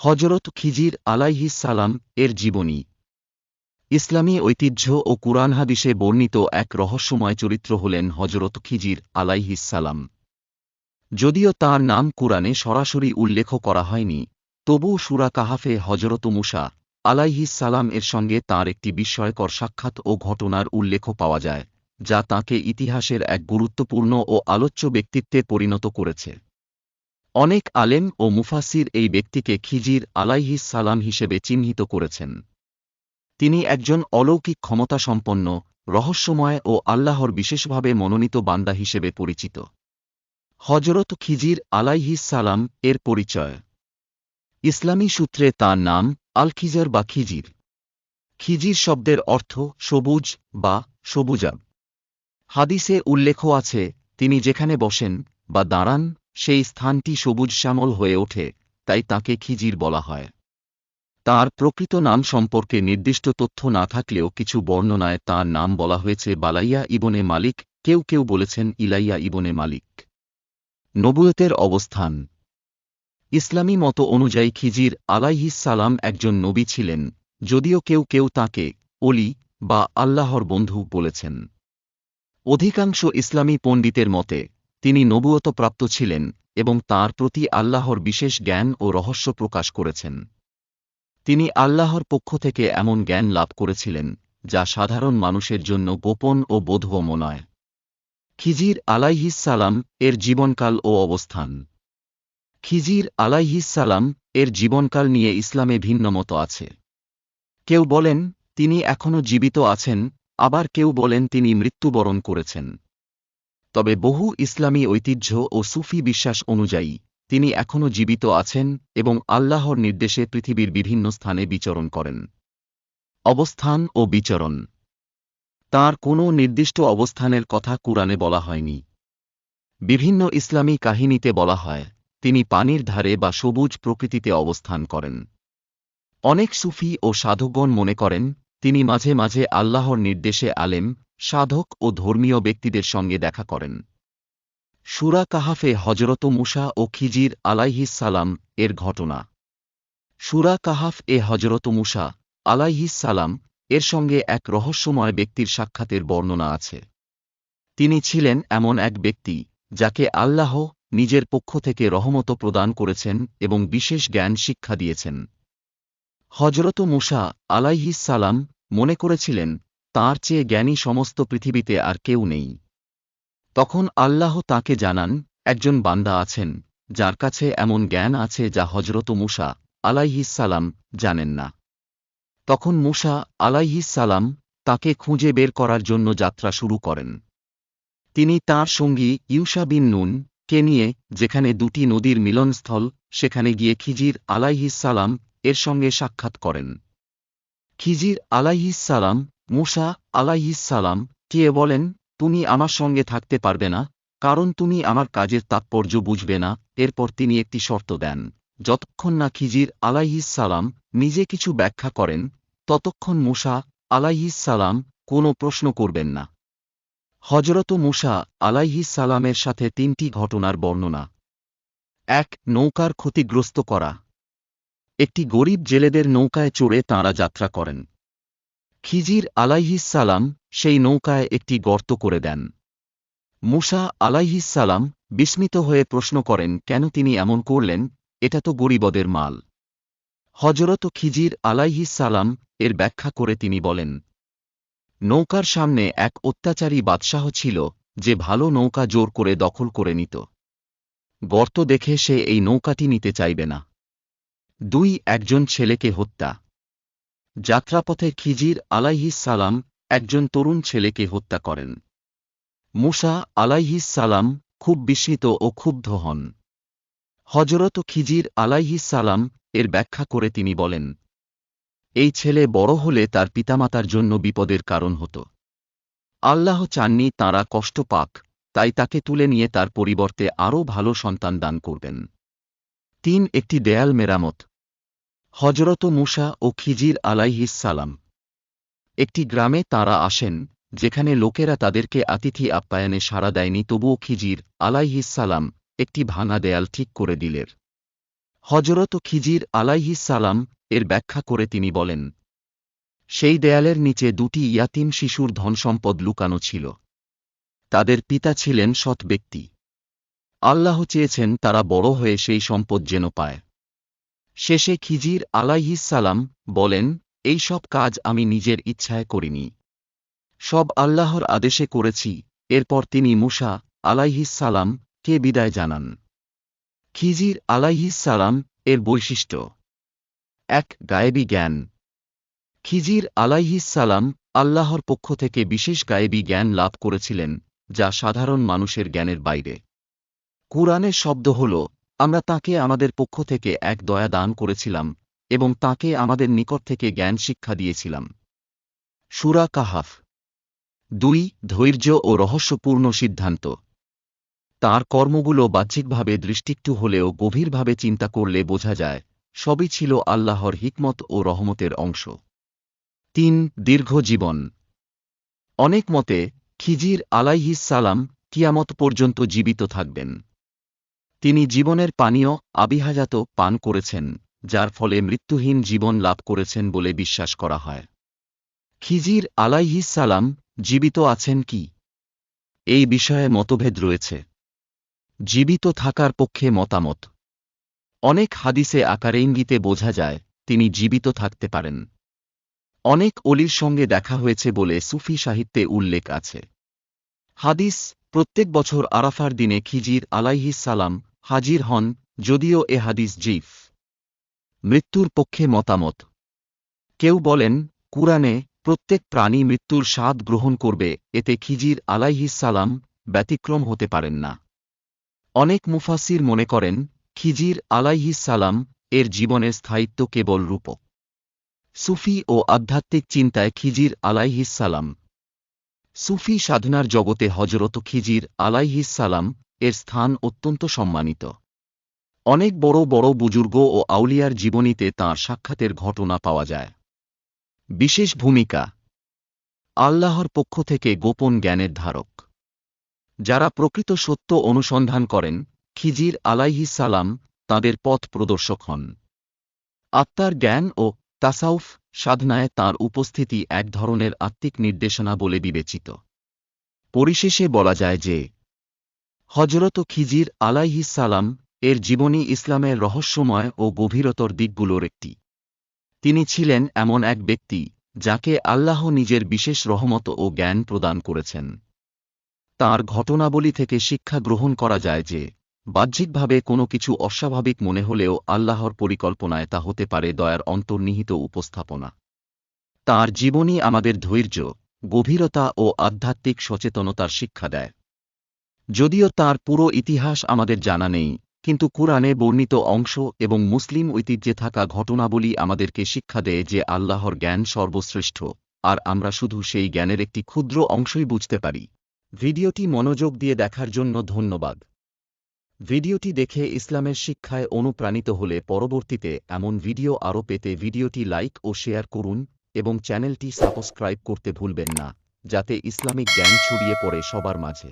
হজরত খিজির আলাইহিস সালাম এর জীবনী। ইসলামী ঐতিহ্য ও কুরআন হাদিসে বর্ণিত এক রহস্যময় চরিত্র হলেন হজরত খিজির আলাইহিস সালাম। যদিও তার নাম কুরআনে সরাসরি উল্লেখ করা হয়নি তবু সুরা কাহাফে হজরত মুসা আলাইহিস সালাম এর সঙ্গে তার একটি বিস্ময়কর সাক্ষাৎ ও ঘটনার উল্লেখ পাওয়া যায়, যা তাকে ইতিহাসের এক গুরুত্বপূর্ণ ও আলোচ্য ব্যক্তিত্বে পরিণত করেছে। অনেক আলেম ও মুফাসির এই ব্যক্তিকে খিজির আলাইহিস সালাম হিসেবে চিহ্নিত করেছেন। তিনি একজন অলৌকিক ক্ষমতাসম্পন্ন, রহস্যময় ও আল্লাহর বিশেষভাবে মনোনীত বান্দা হিসেবে পরিচিত। হজরত খিজির আলাইহিস সালাম এর পরিচয়। ইসলামী সূত্রে তার নাম আল খিজর বা খিজির। খিজির শব্দের অর্থ সবুজ বা সবুজাব। হাদিসে উল্লেখ আছে, তিনি যেখানে বসেন বা দাঁড়ান সেই স্থানটি সবুজ শ্যামল হয়ে ওঠে, তাই তাকে খিজির বলা হয়। তার প্রকৃত নাম সম্পর্কে নির্দিষ্ট তথ্য না থাকলেও কিছু বর্ণনায় তার নাম বলা হয়েছে বালাইয়া ইবনে মালিক, কেউ কেউ বলেছেন ইলাইয়া ইবনে মালিক। নবুয়তের অবস্থান। ইসলামী মত অনুযায়ী খিজির সালাম একজন নবী ছিলেন, যদিও কেউ কেউ তাকে অলি বা আল্লাহর বন্ধু বলেছেন। অধিকাংশ ইসলামী পণ্ডিতের মতে তিনি নবুয়তপ্রাপ্ত ছিলেন এবং তার প্রতি আল্লাহর বিশেষ জ্ঞান ও রহস্য প্রকাশ করেছেন। তিনি আল্লাহর পক্ষ থেকে এমন জ্ঞান লাভ করেছিলেন, যা সাধারণ মানুষের জন্য গোপন ও বোধগম্য নয়। খিজির আলাইহিস সালাম এর জীবনকাল ও অবস্থান। খিজির আলাইহিস সালাম এর জীবনকাল নিয়ে ইসলামে ভিন্নমত আছে। কেউ বলেন, তিনি এখনও জীবিত আছেন আবার কেউ বলেন, তিনি মৃত্যুবরণ করেছেন তবে বহু ইসলামী ঐতিহ্য ও সুফি বিশ্বাস অনুযায়ী, তিনি এখনও জীবিত আছেন এবং আল্লাহর নির্দেশে পৃথিবীর বিভিন্ন স্থানে বিচরণ করেন। অবস্থান ও বিচরণ। তার কোনো নির্দিষ্ট অবস্থানের কথা কুরআনে বলা হয়নি। বিভিন্ন ইসলামী কাহিনীতে বলা হয়, তিনি পানির ধারে বা সবুজ প্রকৃতিতে অবস্থান করেন। অনেক সুফি ও সাধকগণ মনে করেন, তিনি মাঝে মাঝে আল্লাহর নির্দেশে আলেম সাধক ও ধর্মীয় ব্যক্তিদের সঙ্গে দেখা করেন। সুরা কাহাফে হজরত মুসা ও খিজির সালাম এর ঘটনা। সুরা কাহাফ এ হজরত মুসা সালাম এর সঙ্গে এক রহস্যময় ব্যক্তির সাক্ষাতের বর্ণনা আছে। তিনি ছিলেন এমন এক ব্যক্তি যাকে আল্লাহ নিজের পক্ষ থেকে রহমত প্রদান করেছেন এবং বিশেষ জ্ঞান শিক্ষা দিয়েছেন। হজরত মুসা সালাম মনে করেছিলেন তাঁর চেয়ে জ্ঞানী সমস্ত পৃথিবীতে আর কেউ নেই। তখন আল্লাহ তাকে জানান, একজন বান্দা আছেন, যার কাছে এমন জ্ঞান আছে যা হজরত মুসা আলাইহিসালাম জানেন না। তখন মুসা আলাইহিসালাম তাকে খুঁজে বের করার জন্য যাত্রা শুরু করেন। তিনি তার সঙ্গী ইউসা বিন নুন কে নিয়ে যেখানে দুটি নদীর মিলনস্থল, সেখানে গিয়ে খিজির আলাইহিসালাম এর সঙ্গে সাক্ষাৎ করেন। খিজির আলাইহিসালাম মুসা আলাইহিসালাম কে বলেন, তুমি আমার সঙ্গে থাকতে পারবে না, কারণ তুমি আমার কাজের তাৎপর্য বুঝবে না, এরপর তিনি একটি শর্ত দেন। যতক্ষণ না খিজির আলাইহিসালাম নিজে কিছু ব্যাখ্যা করেন, ততক্ষণ মুসা আলাইহিসালাম কোনো প্রশ্ন করবেন না। হজরত মুসা আলাইহিসালামের সাথে তিনটি ঘটনার বর্ণনা। এক, নৌকার ক্ষতিগ্রস্ত করা। একটি গরিব জেলেদের নৌকায় চড়ে তাঁরা যাত্রা করেন। খিজির আলাইহিসালাম সেই নৌকায় একটি গর্ত করে দেন। মুসা আলাইহিসালাম বিস্মিত হয়ে প্রশ্ন করেন, কেন তিনি এমন করলেন? এটা তো গরিবদের মাল। হজরত খিজির আলাইহিসালাম এর ব্যাখ্যা করে তিনি বলেন, নৌকার সামনে এক অত্যাচারী বাদশাহ ছিল যে ভালো নৌকা জোর করে দখল করে নিত। গর্ত দেখে সে এই নৌকাটি নিতে চাইবে না। দুই একজন ছেলেকে হত্যা। যাত্রাপথে খিজির আলাইহিস সালাম একজন তরুণ ছেলেকে হত্যা করেন। মুসা আলাইহিস সালাম খুব বিস্মিত ও ক্ষুব্ধ হন। হজরত খিজির আলাইহিস সালাম এর ব্যাখ্যা করে তিনি বলেন, এই ছেলে বড় হলে তার পিতামাতার জন্য বিপদের কারণ হতো। আল্লাহ চাননি তাঁরা কষ্ট পাক, তাই তাকে তুলে নিয়ে তার পরিবর্তে আরও ভালো সন্তান দান করবেন। তিন, একটি দেয়াল মেরামত। হজরত মুসা ও খিজির আলাইহিস সালাম। একটি গ্রামে তারা আসেন, যেখানে লোকেরা তাদেরকে আতিথি আপ্যায়নে সাড়া দেয়নি, তবুও খিজির আলাইহিস সালাম একটি ভাঙা দেয়াল ঠিক করে দিলের। হজরত খিজির আলাইহিস সালাম এর ব্যাখ্যা করে তিনি বলেন, সেই দেয়ালের নিচে দুটি ইয়াতিম শিশুর ধনসম্পদ লুকানো ছিল। তাদের পিতা ছিলেন সৎ ব্যক্তি। আল্লাহ চেয়েছেন তারা বড় হয়ে সেই সম্পদ যেন পায়। শেষে খিজির আলাইহিস সালাম বলেন, এই সব কাজ আমি নিজের ইচ্ছায় করিনি। সব আল্লাহর আদেশে করেছি। এরপর তিনি মুসা আলাইহিস সালাম কে বিদায় জানান? খিজির আলাইহিস সালাম এর বৈশিষ্ট্য। এক, গায়েবী জ্ঞান। খিজির আলাইহিস সালাম আল্লাহর পক্ষ থেকে বিশেষ গায়েবী জ্ঞান লাভ করেছিলেন, যা সাধারণ মানুষের জ্ঞানের বাইরে। কুরআনের শব্দ হল আমরা তাকে আমাদের পক্ষ থেকে এক দয়া দান করেছিলাম, এবং তাকে আমাদের নিকট থেকে জ্ঞান শিক্ষা দিয়েছিলাম। সুরা কাহাফ। দুই, ধৈর্য ও রহস্যপূর্ণ সিদ্ধান্ত। তার কর্মগুলো বাহ্যিকভাবে দৃষ্টিকটু হলেও গভীরভাবে চিন্তা করলে বোঝা যায়, সবই ছিল আল্লাহর হিকমত ও রহমতের অংশ। তিন, দীর্ঘ জীবন। অনেক মতে, খিজির আলাইহিস সালাম কিয়ামত পর্যন্ত জীবিত থাকবেন। তিনি জীবনের পানীয়, আবিহাজাত পান করেছেন, যার ফলে মৃত্যুহীন জীবন লাভ করেছেন বলে বিশ্বাস করা হয়। খিজির সালাম জীবিত আছেন কি? এই বিষয়ে মতভেদ রয়েছে। জীবিত থাকার পক্ষে মতামত। অনেক হাদিসে আকারে ইঙ্গিতে বোঝা যায়, তিনি জীবিত থাকতে পারেন। অনেক অলির সঙ্গে দেখা হয়েছে বলে সুফি সাহিত্যে উল্লেখ আছে। হাদিস, প্রত্যেক বছর আরাফার দিনে খিজির আলাইহিস সালাম হাজির হন, যদিও এ হাদিস জিফ। মৃত্যুর পক্ষে মতামত। কেউ বলেন, কুরআনে প্রত্যেক প্রাণী মৃত্যুর স্বাদ গ্রহণ করবে, এতে খিজির আলাইহিস সালাম ব্যতিক্রম হতে পারেন না। অনেক মুফাসির মনে করেন, খিজির আলাইহিস সালাম এর জীবনের স্থায়িত্ব কেবল রূপক। সুফি ও আধ্যাত্মিক চিন্তায় খিজির আলাইহিস সালাম। সুফি সাধনার জগতে হজরত খিজির আলাইহিস সালাম এর স্থান অত্যন্ত সম্মানিত। অনেক বড় বড় বুজুর্গ ও আউলিয়ার জীবনীতে তাঁর সাক্ষাতের ঘটনা পাওয়া যায়। বিশেষ ভূমিকা, আল্লাহর পক্ষ থেকে গোপন জ্ঞানের ধারক। যারা প্রকৃত সত্য অনুসন্ধান করেন, খিজির আলাইহিস সালাম তাঁদের পথ প্রদর্শক হন। আত্মার জ্ঞান ও তাসাউফ সাধনায় তাঁর উপস্থিতি এক ধরনের আত্মিক নির্দেশনা বলে বিবেচিত। পরিশেষে বলা যায় যে হজরত খিজির সালাম এর জীবনী ইসলামের রহস্যময় ও গভীরতর দিকগুলোর একটি। তিনি ছিলেন এমন এক ব্যক্তি যাকে আল্লাহ নিজের বিশেষ রহমত ও জ্ঞান প্রদান করেছেন। তার ঘটনাবলী থেকে শিক্ষা গ্রহণ করা যায় যে, বাহ্যিকভাবে কোনো কিছু অস্বাভাবিক মনে হলেও আল্লাহর পরিকল্পনায় তা হতে পারে দয়ার অন্তর্নিহিত উপস্থাপনা। তার জীবনী আমাদের ধৈর্য, গভীরতা ও আধ্যাত্মিক সচেতনতার শিক্ষা দেয়। যদিও তার পুরো ইতিহাস আমাদের জানা নেই, কিন্তু কুরআনে বর্ণিত অংশ এবং মুসলিম ঐতিহ্যে থাকা ঘটনাবলী আমাদেরকে শিক্ষা দেয় যে আল্লাহর জ্ঞান সর্বশ্রেষ্ঠ, আর আমরা শুধু সেই জ্ঞানের একটি ক্ষুদ্র অংশই বুঝতে পারি। ভিডিওটি মনোযোগ দিয়ে দেখার জন্য ধন্যবাদ। ভিডিওটি দেখে ইসলামের শিক্ষায় অনুপ্রাণিত হলে পরবর্তীতে এমন ভিডিও আরও পেতে ভিডিওটি লাইক ও শেয়ার করুন এবং চ্যানেলটি সাবস্ক্রাইব করতে ভুলবেন না, যাতে ইসলামিক জ্ঞান ছড়িয়ে পড়ে সবার মাঝে।